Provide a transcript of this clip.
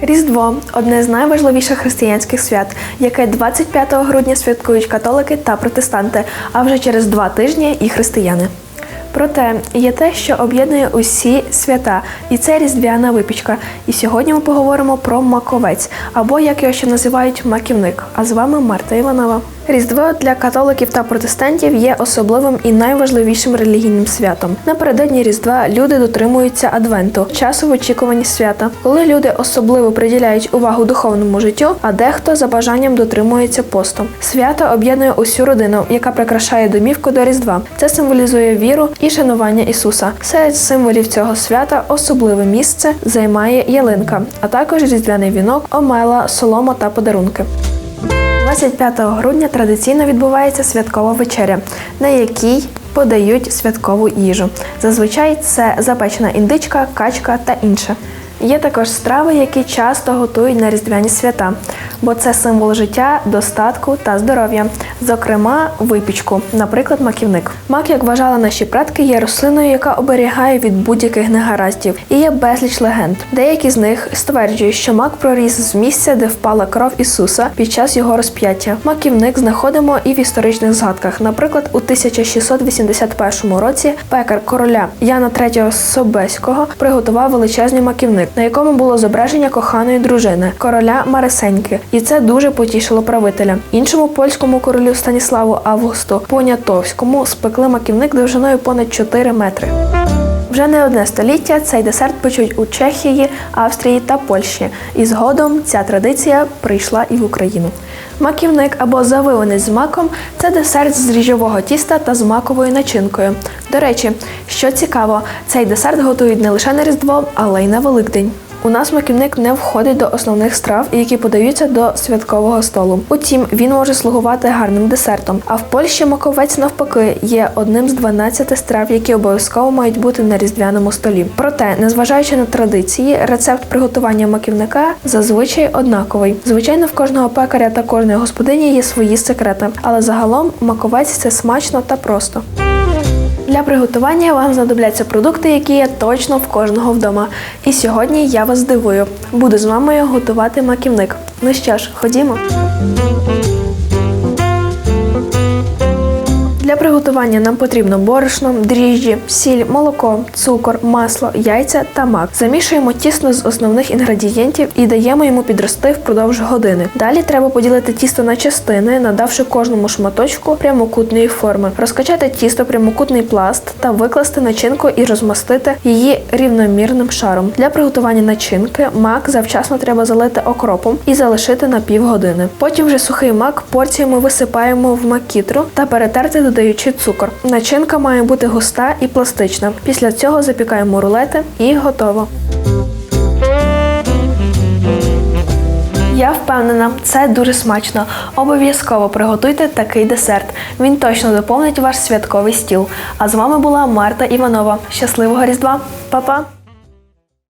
Різдво одне з найважливіших християнських свят, яке 25 грудня святкують католики та протестанти, а вже через два тижні і християни. Проте є те, що об'єднує усі свята, і це різдвяна випічка. І сьогодні ми поговоримо про маковець, або як його ще називають маківник. А з вами Марта Іванова. Різдво для католиків та протестантів є особливим і найважливішим релігійним святом. Напередодні Різдва люди дотримуються адвенту, часу в очікуванні свята, коли люди особливо приділяють увагу духовному життю, а дехто за бажанням дотримується посту. Свято об'єднує усю родину, яка прикрашає домівку до Різдва. Це символізує віру і шанування Ісуса. Серед символів цього свята особливе місце займає ялинка, а також різдвяний вінок, омела, солома та подарунки. 25 грудня традиційно відбувається святкова вечеря, на якій подають святкову їжу. Зазвичай це запечена індичка, качка та інше. Є також страви, які часто готують на різдвяні свята, бо це символ життя, достатку та здоров'я, зокрема, випічку, наприклад, маківник. Мак, як вважали наші предки, є рослиною, яка оберігає від будь-яких негараздів, і є безліч легенд. Деякі з них стверджують, що мак проріс з місця, де впала кров Ісуса під час його розп'яття. Маківник знаходимо і в історичних згадках. Наприклад, у 1681 році пекар короля Яна III Собеського приготував величезний маківник, на якому було зображення коханої дружини короля Марисеньки, і це дуже потішило правителя. Іншому польському королю Станіславу Августу Понятовському спекли маківник довжиною понад 4 метри. Вже не одне століття цей десерт печуть у Чехії, Австрії та Польщі, і згодом ця традиція прийшла і в Україну. Маківник або завиваний з маком це десерт з ріжового тіста та з маковою начинкою. До речі, що цікаво, цей десерт готують не лише на Різдво, але й на Великдень. У нас маківник не входить до основних страв, які подаються до святкового столу. Утім, він може слугувати гарним десертом. А в Польщі маковець навпаки є одним з 12 страв, які обов'язково мають бути на різдвяному столі. Проте, незважаючи на традиції, рецепт приготування маківника зазвичай однаковий. Звичайно, в кожного пекаря та кожної господині є свої секрети, але загалом маковець це смачно та просто. Для приготування вам знадобляться продукти, які є точно в кожного вдома. І сьогодні я вас здивую. Буду з мамою готувати маківник. Ну що ж, ходімо. Приготування нам потрібно борошно, дріжджі, сіль, молоко, цукор, масло, яйця та мак. Замішуємо тісто з основних інгредієнтів і даємо йому підрости впродовж години. Далі треба поділити тісто на частини, надавши кожному шматочку прямокутної форми, розкачати тісто прямокутний пласт та викласти начинку і розмастити її рівномірним шаром. Для приготування начинки мак завчасно треба залити окропом і залишити на півгодини. Потім вже сухий мак порціями висипаємо в макітру та перетерти додаючи цукор. Начинка має бути густа і пластична. Після цього запікаємо рулети і готово. Я впевнена, це дуже смачно. Обов'язково приготуйте такий десерт. Він точно доповнить ваш святковий стіл. А з вами була Марта Іванова. Щасливого Різдва, Па-па!